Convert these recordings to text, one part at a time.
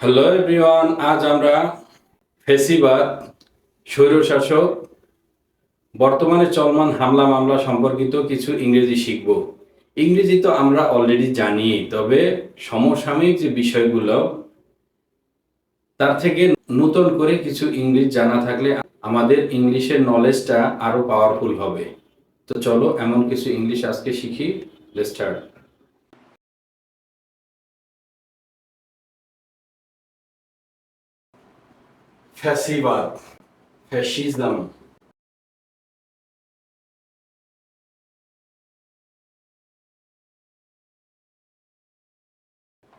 Hello everyone আজ আমরা ফেসিবাদ, স্বৈরশাসক, বর্তমানে চলমান হামলা মামলা সম্পর্কিত কিছু ইংরেজি শিখব। ইংরেজি তো আমরা অলরেডি জানি, তবে সমসাময়িক যে বিষয়গুলো, তার থেকে নতুন করে কিছু ইংলিশ জানা থাকলে আমাদের ইংলিশের নলেজটা আরও পাওয়ারফুল হবে। তো চলো এমন কিছু ইংলিশ আজকে শিখি লেটস ফ্যাসিবাদ ফ্যাসিজম।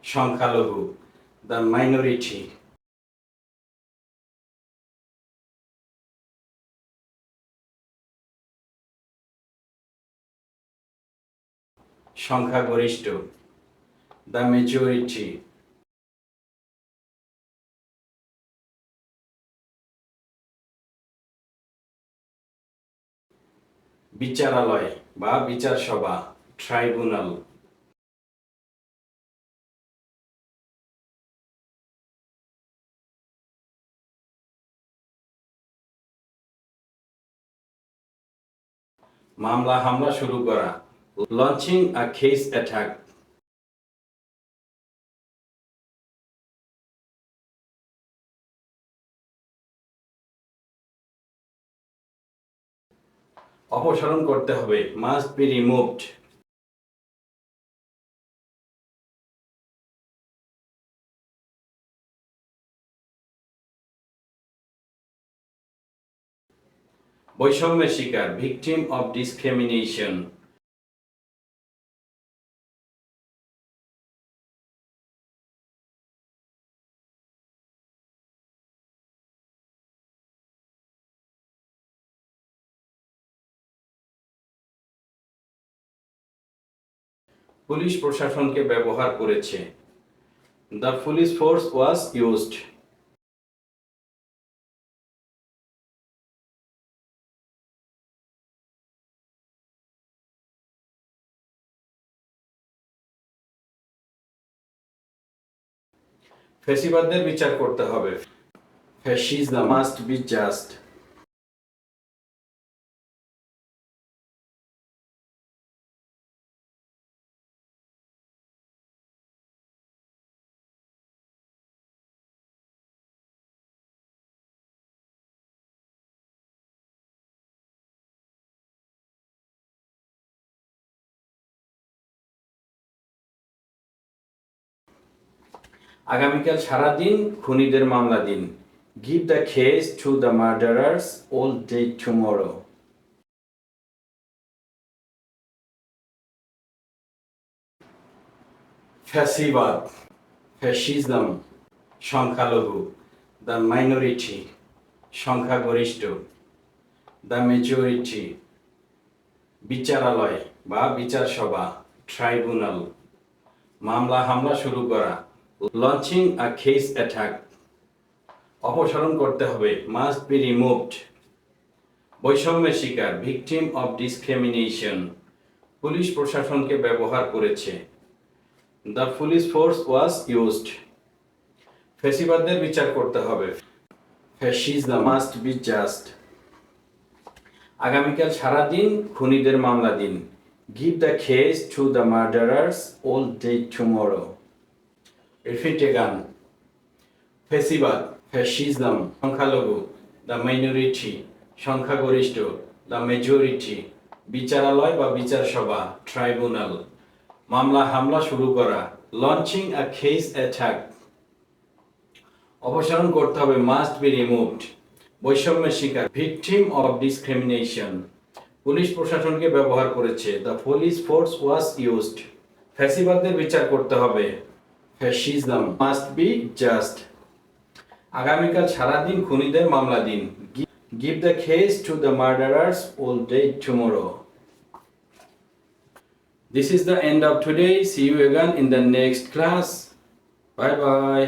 সংখ্যালঘু দ্য মাইনরিটি সংখ্যাগরিষ্ঠ দ্য মেজরিটি বিচারালয় বা বিচার সভা ট্রাইব্যুনাল। মামলা হামলা শুরু করা। লঞ্চিং আ খেস অ্যাটাক অপসারণ করতে হবে। মাস্ট বি রিমুভড বৈষম্যের শিকার ভিকটিম অফ ডিসক্রিমিনেশন পুলিশ প্রশাসনকে ব্যবহার করেছে। The police force was used ফেসিবাদদের বিচার করতে হবে। ফ্যাসিজম মাস্ট বি জাস্ট আগামীকাল সারাদিন খুনিদের মামলা দিন। Give the case to the murderers all day tomorrow ফ্যাসিবাদ, ফ্যাসিজম, সংখ্যালঘু দ্য মাইনরিটি সংখ্যাগরিষ্ঠ দ্য মেজরিটি বিচারালয় বা বিচার সভা ট্রাইব্যুনাল মামলা, হামলা শুরু করা। লঞ্চিং আ কেস অ্যাটাক অপসারণ করতে হবে। মাস্ট বি রিমুভড বৈষম্যের শিকার ভিকটিম অফ ডিসক্রিমিনেশন পুলিশ প্রশাসনকে ব্যবহার করেছে। The police force was used ফেসিবাদদের বিচার করতে হবে। ফ্যাসিজম মাস্ট বি জাস্ট আগামীকাল সারাদিন খুনিদের মামলা দিন। Give the case to the murderers all day tomorrow repeat গান ফেসিবাদ ফ্যাসিজম সংখ্যালঘু দ্য মাইনরিটি সংখ্যাগরিষ্ঠ দ্য মেজরিটি বিচারালয় বা বিচার সভা ট্রাইব্যুনাল মামলা হামলা শুরু করা লঞ্চিং আ কেস অ্যাটাক অপসারণ করতে হবে মাস্ট বি রিমুভড বৈষম্যের শিকার ভিকটিম অফ ডিসক্রিমিনেশন পুলিশ প্রশাসনকে ব্যবহার করেছে the police force was used ফ্যাসিবাদদের বিচার করতে হবে ফ্যাসিজম মাস্ট বি জাস্ট আগামীকাল সারাদিন খুনিদের মামলা দিন give the case to the murderers all day tomorrow This is the end of today. See you again in the next class. Bye bye.